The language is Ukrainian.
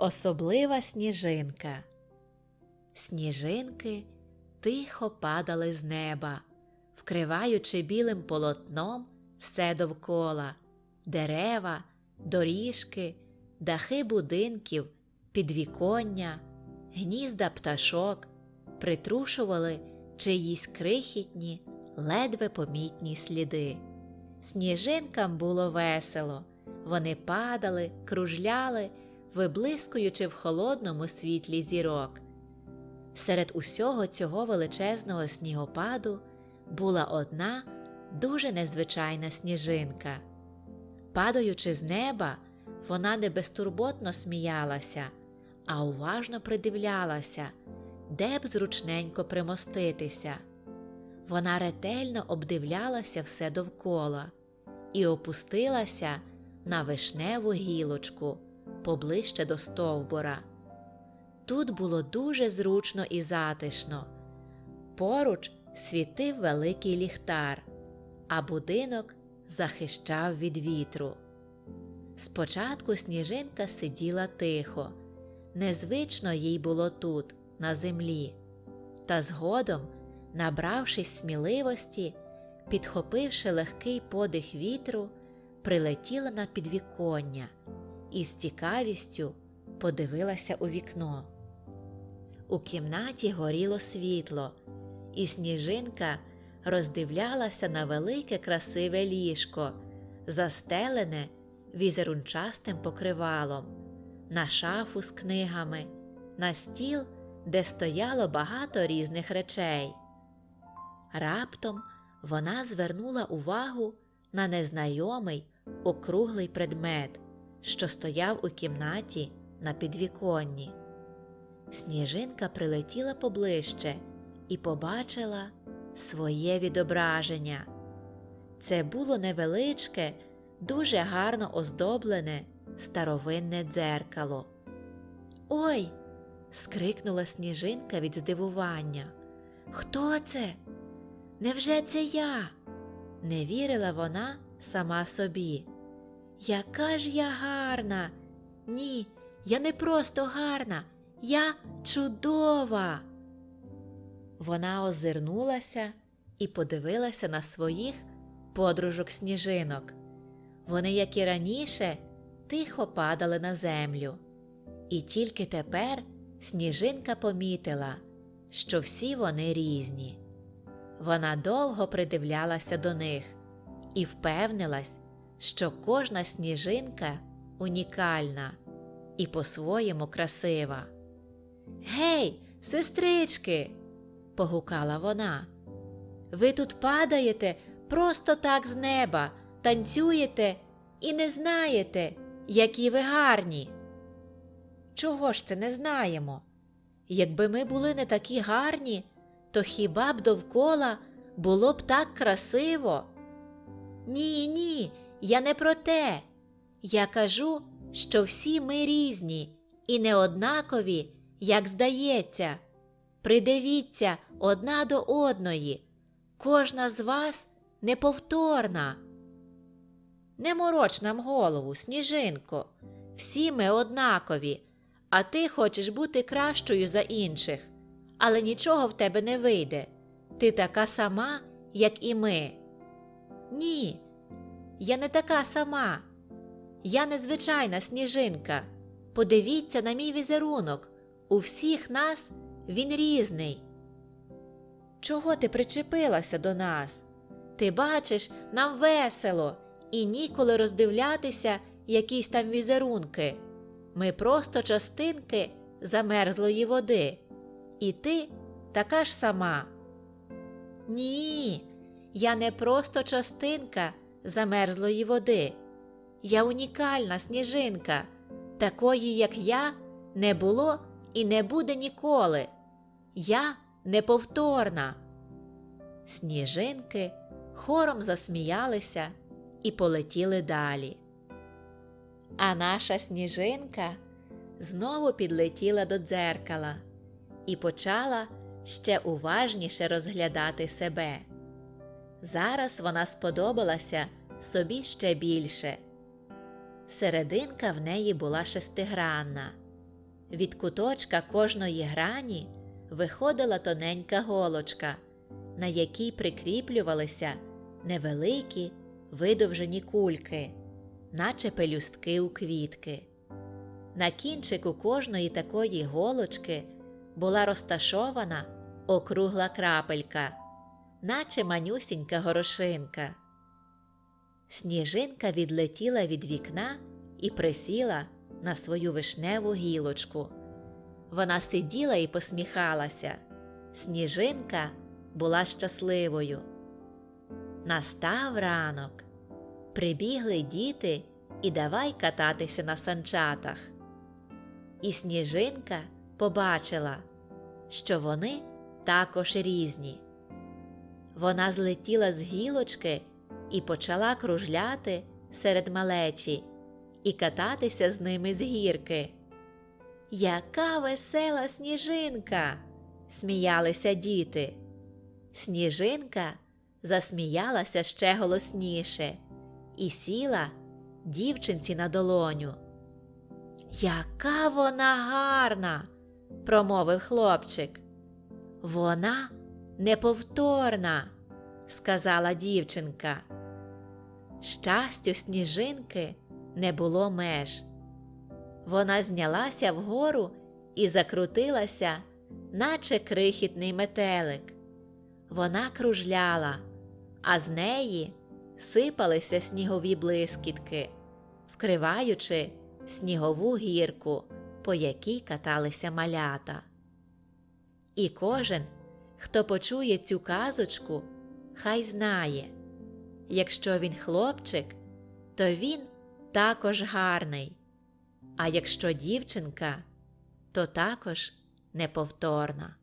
Особлива сніжинка. Сніжинки тихо падали з неба, вкриваючи білим полотном все довкола дерева, доріжки, дахи будинків, підвіконня, гнізда пташок, притрушували чиїсь крихітні, ледве помітні сліди. Сніжинкам було весело, вони падали, кружляли, виблискуючи в холодному світлі зірок. Серед усього цього величезного снігопаду була одна дуже незвичайна сніжинка. Падаючи з неба, вона не безтурботно сміялася, а уважно придивлялася, де б зручненько примоститися. Вона ретельно обдивлялася все довкола і опустилася на вишневу гілочку поближче до стовбура. Тут було дуже зручно і затишно. Поруч світив великий ліхтар, а будинок захищав від вітру. Спочатку сніжинка сиділа тихо, незвично їй було тут, на землі, та згодом, набравшись сміливості, підхопивши легкий подих вітру, прилетіла на підвіконня і з цікавістю подивилася у вікно. У кімнаті горіло світло, і сніжинка роздивлялася на велике красиве ліжко, застелене візерунчастим покривалом, на шафу з книгами, на стіл, де стояло багато різних речей. Раптом вона звернула увагу на незнайомий округлий предмет, що стояв у кімнаті на підвіконні. Сніжинка прилетіла поближче і побачила своє відображення. Це було невеличке, дуже гарно оздоблене старовинне дзеркало. Ой. скрикнула сніжинка від здивування. Хто це? Невже це я? Не вірила вона сама собі. Яка ж я гарна? Ні, я не просто гарна, я чудова. Вона озирнулася і подивилася на своїх подружок сніжинок. Вони, як і раніше, тихо падали на землю. І тільки тепер сніжинка помітила, що всі вони різні. Вона довго придивлялася до них і впевнилась, що кожна сніжинка унікальна і по-своєму красива. Гей, сестрички, погукала вона. Ви тут падаєте просто так з неба, танцюєте і не знаєте, які ви гарні. Чого ж це не знаємо? Якби ми були не такі гарні, то хіба б довкола було б так красиво? Ні, ні, я не про те. Я кажу, що всі ми різні і неоднакові, як здається. Придивіться одна до одної, кожна з вас неповторна. Не мороч нам голову, сніжинко, всі ми однакові, а ти хочеш бути кращою за інших, але нічого в тебе не вийде. Ти така сама, як і ми. Ні, я не така сама. Я незвичайна сніжинка. Подивіться на мій візерунок. У всіх нас він різний. Чого ти причепилася до нас? Ти бачиш, нам весело і ніколи роздивлятися якісь там візерунки. Ми просто частинки замерзлої води. І ти така ж сама. Ні, я не просто частинка замерзлої води. Я унікальна сніжинка, такої, як я, не було і не буде ніколи. Я неповторна. Сніжинки хором засміялися і полетіли далі. А наша сніжинка знову підлетіла до дзеркала і почала ще уважніше розглядати себе. Зараз вона сподобалася собі ще більше. Серединка в неї була шестигранна, Від куточка кожної грані виходила тоненька голочка, на якій прикріплювалися невеликі видовжені кульки, наче пелюстки у квітки. На кінчику кожної такої голочки була розташована округла крапелька, наче манюсінька горошинка. Сніжинка відлетіла від вікна і присіла на свою вишневу гілочку. Вона сиділа і посміхалася. Сніжинка була щасливою. Настав ранок. Прибігли діти і давай кататися на санчатах. І сніжинка побачила, що вони також різні. Вона злетіла з гілочки і почала кружляти серед малечі і кататися з ними з гірки. Яка весела сніжинка! сміялися діти. Сніжинка засміялася ще голосніше і сіла дівчинці на долоню. Яка вона гарна, промовив хлопчик. Вона неповторна, сказала дівчинка. Щастю сніжинки не було меж. Вона знялася вгору і закрутилася, наче крихітний метелик. Вона кружляла, а з неї сипалися снігові блискітки, вкриваючи снігову гірку, по якій каталися малята. І кожен, хто почує цю казочку, хай знає, якщо він хлопчик, то він також гарний, а якщо дівчинка, то також неповторна.